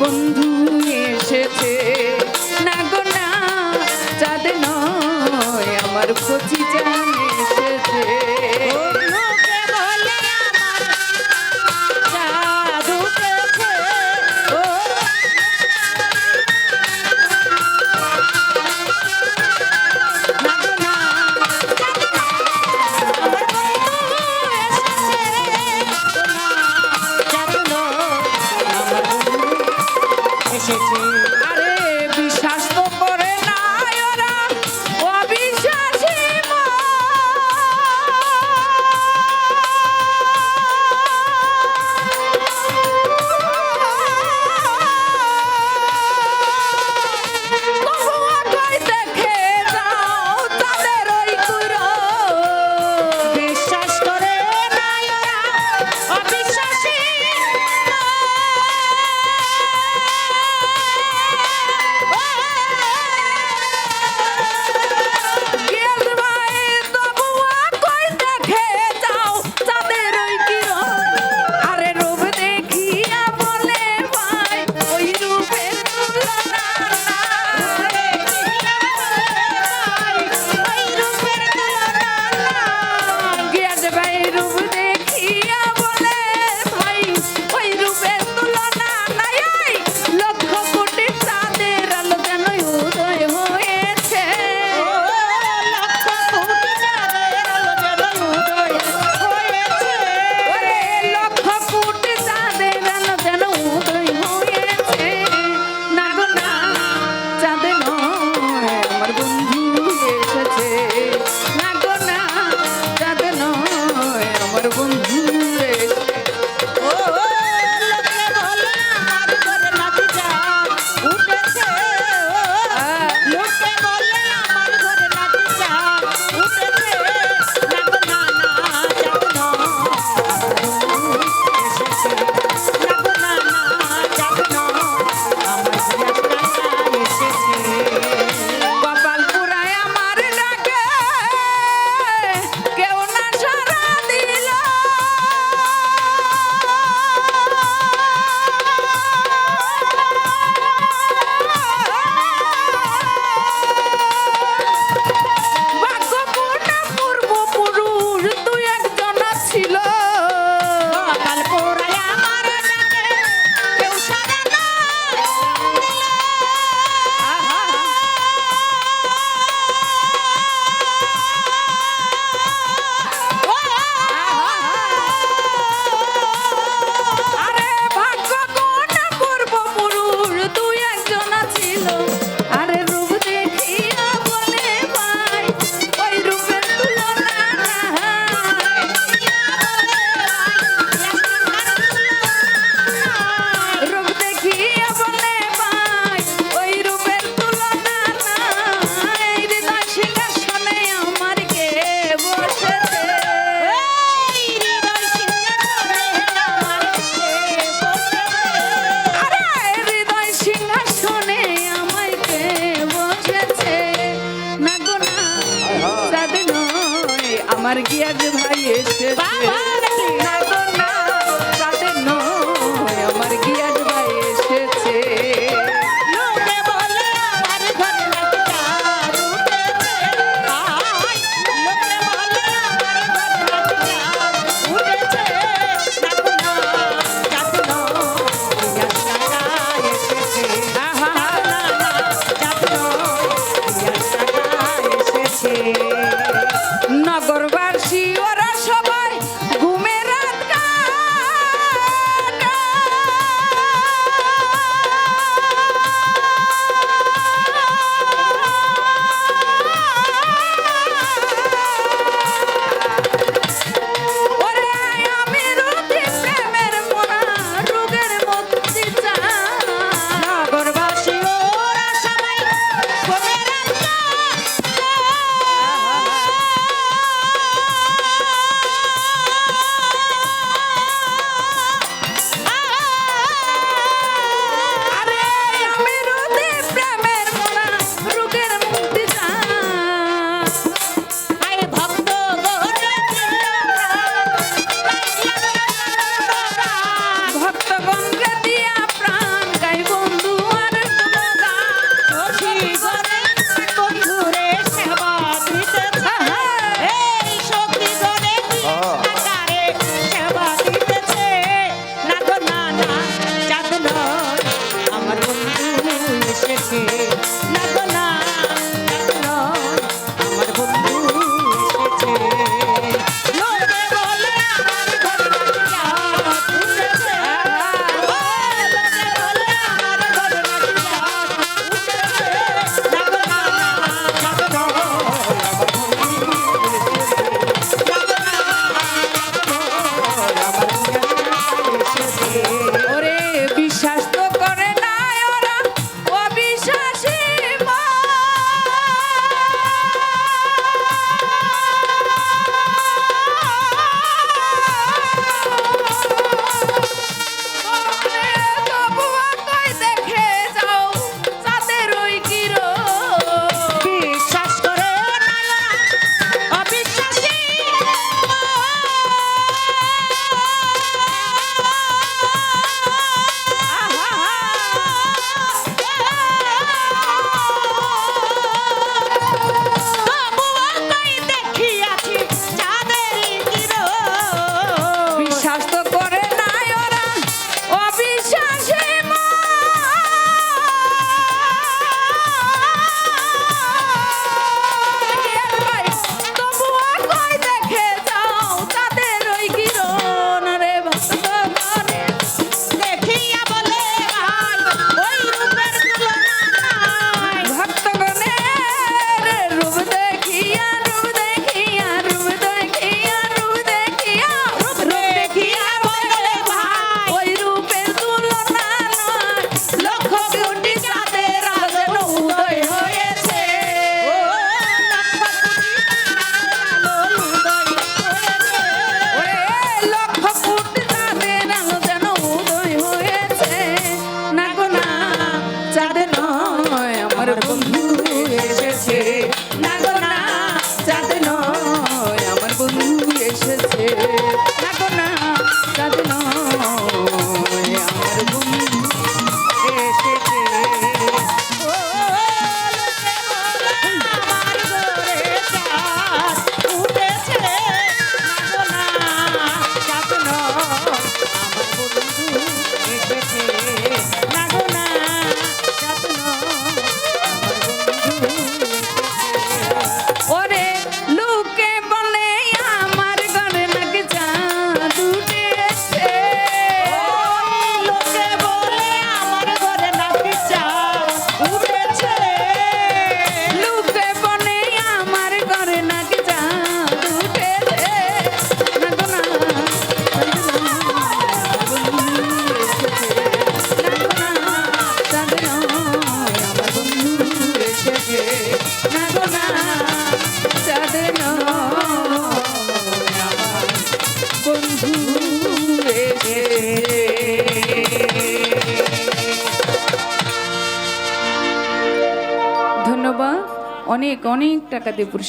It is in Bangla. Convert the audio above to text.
বন্ধু এসেছে। না গো না চাঁদ নয় আমার খুঁজি যায় আমার কি আজ ভাই এসেছে। না তো না তাদের নয় কাদের অনেক অনেক টাকা দিয়ে পুরস্কার